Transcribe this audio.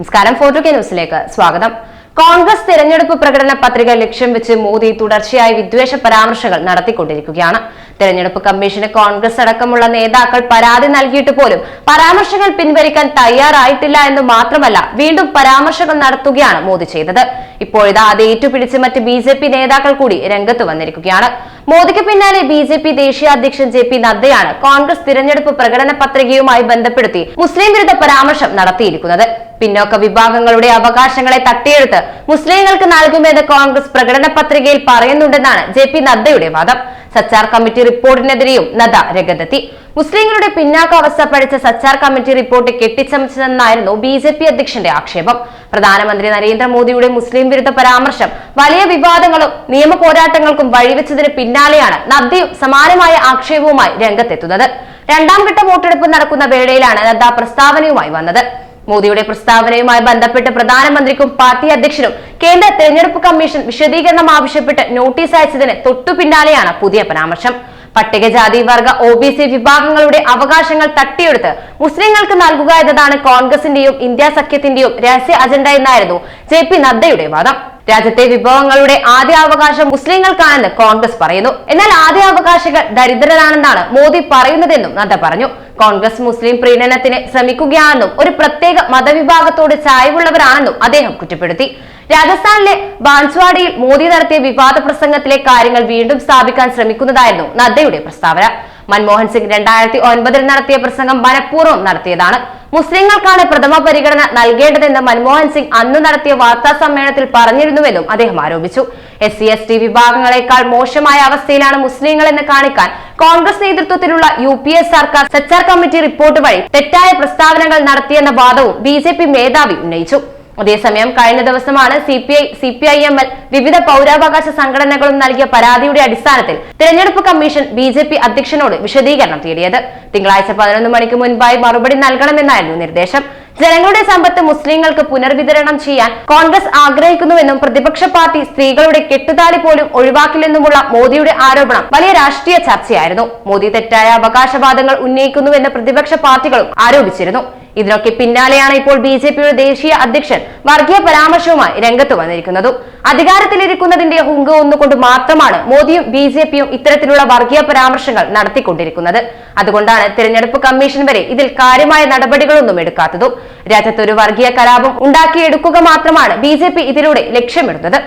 നമസ്കാരം. Photo K ന്യൂസിലേക്ക് സ്വാഗതം. കോൺഗ്രസ് തെരഞ്ഞെടുപ്പ് പ്രകടന പത്രിക ലക്ഷ്യം വെച്ച് മോദി തുടർച്ചയായി വിദ്വേഷ പരാമർശങ്ങൾ നടത്തിക്കൊണ്ടിരിക്കുകയാണ്. തെരഞ്ഞെടുപ്പ് കമ്മീഷന് കോൺഗ്രസ് അടക്കമുള്ള നേതാക്കൾ പരാതി നൽകിയിട്ട് പോലും പരാമർശങ്ങൾ പിൻവലിക്കാൻ തയ്യാറായിട്ടില്ല എന്ന് മാത്രമല്ല വീണ്ടും പരാമർശങ്ങൾ നടത്തുകയാണ് മോദി ചെയ്തത്. ഇപ്പോഴിതാ അത് ഏറ്റുപിടിച്ച് മറ്റ് ബി ജെ പി നേതാക്കൾ കൂടി രംഗത്ത് വന്നിരിക്കുകയാണ്. മോദിക്ക് പിന്നാലെ ബി ജെ പി ദേശീയ അധ്യക്ഷൻ ജെ പി നദ്ദയാണ് കോൺഗ്രസ് തിരഞ്ഞെടുപ്പ് പ്രകടന പത്രികയുമായി ബന്ധപ്പെടുത്തി മുസ്ലിം വിരുദ്ധ പരാമർശം നടത്തിയിരിക്കുന്നത്. പിന്നോക്ക വിഭാഗങ്ങളുടെ അവകാശങ്ങളെ തട്ടിയെടുത്ത് മുസ്ലിങ്ങൾക്ക് നൽകുമെന്ന് കോൺഗ്രസ് പ്രകടന പത്രികയിൽ പറയുന്നുണ്ടെന്നാണ് ജെ പി നദ്ദയുടെ വാദം. സച്ചാർ കമ്മിറ്റി റിപ്പോർട്ടിനെതിരെയും നദ്ദ രംഗത്തെത്തി. മുസ്ലിങ്ങളുടെ പിന്നാക്കാവസ്ഥ പഠിച്ച സച്ചാർ കമ്മിറ്റി റിപ്പോർട്ട് കെട്ടിച്ചമച്ചതെന്നായിരുന്നു ബി ജെ പി അധ്യക്ഷന്റെ ആക്ഷേപം. പ്രധാനമന്ത്രി നരേന്ദ്രമോദിയുടെ മുസ്ലിം വിരുദ്ധ പരാമർശം വലിയ വിവാദങ്ങളും നിയമ പോരാട്ടങ്ങൾക്കും വഴിവെച്ചതിന് പിന്നാലെയാണ് നദ്ദയും സമാനമായ ആക്ഷേപവുമായി രംഗത്തെത്തുന്നത്. രണ്ടാം ഘട്ട വോട്ടെടുപ്പ് നടക്കുന്ന വേളയിലാണ് നദ്ദ പ്രസ്താവനയുമായി വന്നത്. മോദിയുടെ പ്രസ്താവനയുമായി ബന്ധപ്പെട്ട് പ്രധാനമന്ത്രിക്കും പാർട്ടി അധ്യക്ഷനും കേന്ദ്ര തെരഞ്ഞെടുപ്പ് കമ്മീഷൻ വിശദീകരണം ആവശ്യപ്പെട്ട് നോട്ടീസ് അയച്ചതിന് തൊട്ടു പിന്നാലെയാണ് പുതിയ പരാമർശം. പട്ടികജാതി വർഗ ഒ ബി സി വിഭാഗങ്ങളുടെ അവകാശങ്ങൾ തട്ടിയെടുത്ത് മുസ്ലിങ്ങൾക്ക് നൽകുക എന്നതാണ് കോൺഗ്രസിന്റെയും ഇന്ത്യ സഖ്യത്തിന്റെയും രഹസ്യ അജണ്ട എന്നായിരുന്നു ജെ പി നദ്ദയുടെ വാദം. രാജ്യത്തെ വിഭവങ്ങളുടെ ആദ്യ അവകാശം മുസ്ലിങ്ങൾക്കാണെന്ന് കോൺഗ്രസ് പറയുന്നു. എന്നാൽ ആദ്യ അവകാശികൾ ദരിദ്രരാണെന്നാണ് മോദി പറയുന്നതെന്നും നദ്ദ പറഞ്ഞു. കോൺഗ്രസ് മുസ്ലിം പ്രീണനത്തിന് ശ്രമിക്കുകയാണെന്നും ഒരു പ്രത്യേക മതവിഭാഗത്തോട് ചായവുള്ളവരാണെന്നും അദ്ദേഹം കുറ്റപ്പെടുത്തി. രാജസ്ഥാനിലെ ബാൻസ്വാഡിയിൽ മോദി നടത്തിയ വിവാദ പ്രസംഗത്തിലെ കാര്യങ്ങൾ വീണ്ടും സ്ഥാപിക്കാൻ ശ്രമിക്കുന്നതായിരുന്നു നദ്ദയുടെ പ്രസ്താവന. മൻമോഹൻ സിംഗ് രണ്ടായിരത്തി ഒൻപതിൽ നടത്തിയ പ്രസംഗം മനഃപൂർവം നടത്തിയതാണ്. മുസ്ലിങ്ങൾക്കാണ് പ്രഥമ പരിഗണന നൽകേണ്ടതെന്ന് മൻമോഹൻ സിംഗ് അന്ന് നടത്തിയ വാർത്താ സമ്മേളനത്തിൽ പറഞ്ഞിരുന്നുവെന്നും അദ്ദേഹം ആരോപിച്ചു. എസ് സി എസ് ടി വിഭാഗങ്ങളെക്കാൾ മോശമായ അവസ്ഥയിലാണ് മുസ്ലിങ്ങൾ എന്ന് കാണിക്കാൻ കോൺഗ്രസ് നേതൃത്വത്തിലുള്ള യു പി എ സർക്കാർ സച്ചാർ കമ്മിറ്റി റിപ്പോർട്ട് വഴി തെറ്റായ പ്രസ്താവനകൾ നടത്തിയെന്ന വാദവും ബി ജെ പി മേധാവി ഉന്നയിച്ചു. അതേസമയം കഴിഞ്ഞ ദിവസമാണ് C P I C P I M L വിവിധ പൗരാവകാശ സംഘടനകളും നൽകിയ പരാതിയുടെ അടിസ്ഥാനത്തിൽ തിരഞ്ഞെടുപ്പ് കമ്മീഷൻ ബി ജെ പി അധ്യക്ഷനോട് വിശദീകരണം തേടിയത്. തിങ്കളാഴ്ച പതിനൊന്ന് മണിക്ക് മുൻപായി മറുപടി നൽകണമെന്നായിരുന്നു നിർദ്ദേശം. ജനങ്ങളുടെ സമ്പത്ത് മുസ്ലിങ്ങൾക്ക് പുനർവിതരണം ചെയ്യാൻ കോൺഗ്രസ് ആഗ്രഹിക്കുന്നുവെന്നും പ്രതിപക്ഷ പാർട്ടി സ്ത്രീകളുടെ കെട്ടുതാലി പോലും ഒഴിവാക്കില്ലെന്നുമുള്ള മോദിയുടെ ആരോപണം വലിയ രാഷ്ട്രീയ ചർച്ചയായിരുന്നു. മോദി തെറ്റായ അവകാശവാദങ്ങൾ ഉന്നയിക്കുന്നുവെന്ന് പ്രതിപക്ഷ പാർട്ടികളും ആരോപിച്ചിരുന്നു. ഇതിനൊക്കെ പിന്നാലെയാണ് ഇപ്പോൾ ബി ജെ പിയുടെ ദേശീയ അധ്യക്ഷൻ വർഗീയ പരാമർശവുമായി രംഗത്ത് വന്നിരിക്കുന്നതും. അധികാരത്തിലിരിക്കുന്നതിന്റെ ഹുങ്ക് ഒന്നുകൊണ്ട് മാത്രമാണ് മോദിയും ബി ജെ പിയും ഇത്തരത്തിലുള്ള വർഗീയ പരാമർശങ്ങൾ നടത്തിക്കൊണ്ടിരിക്കുന്നത്. അതുകൊണ്ടാണ് തിരഞ്ഞെടുപ്പ് കമ്മീഷൻ വരെ ഇതിൽ കാര്യമായ നടപടികളൊന്നും എടുക്കാത്തതും. രാജ്യത്ത് ഒരു വർഗീയ കലാപം ഉണ്ടാക്കിയെടുക്കുക മാത്രമാണ് ബി ഇതിലൂടെ ലക്ഷ്യമിടുന്നത്.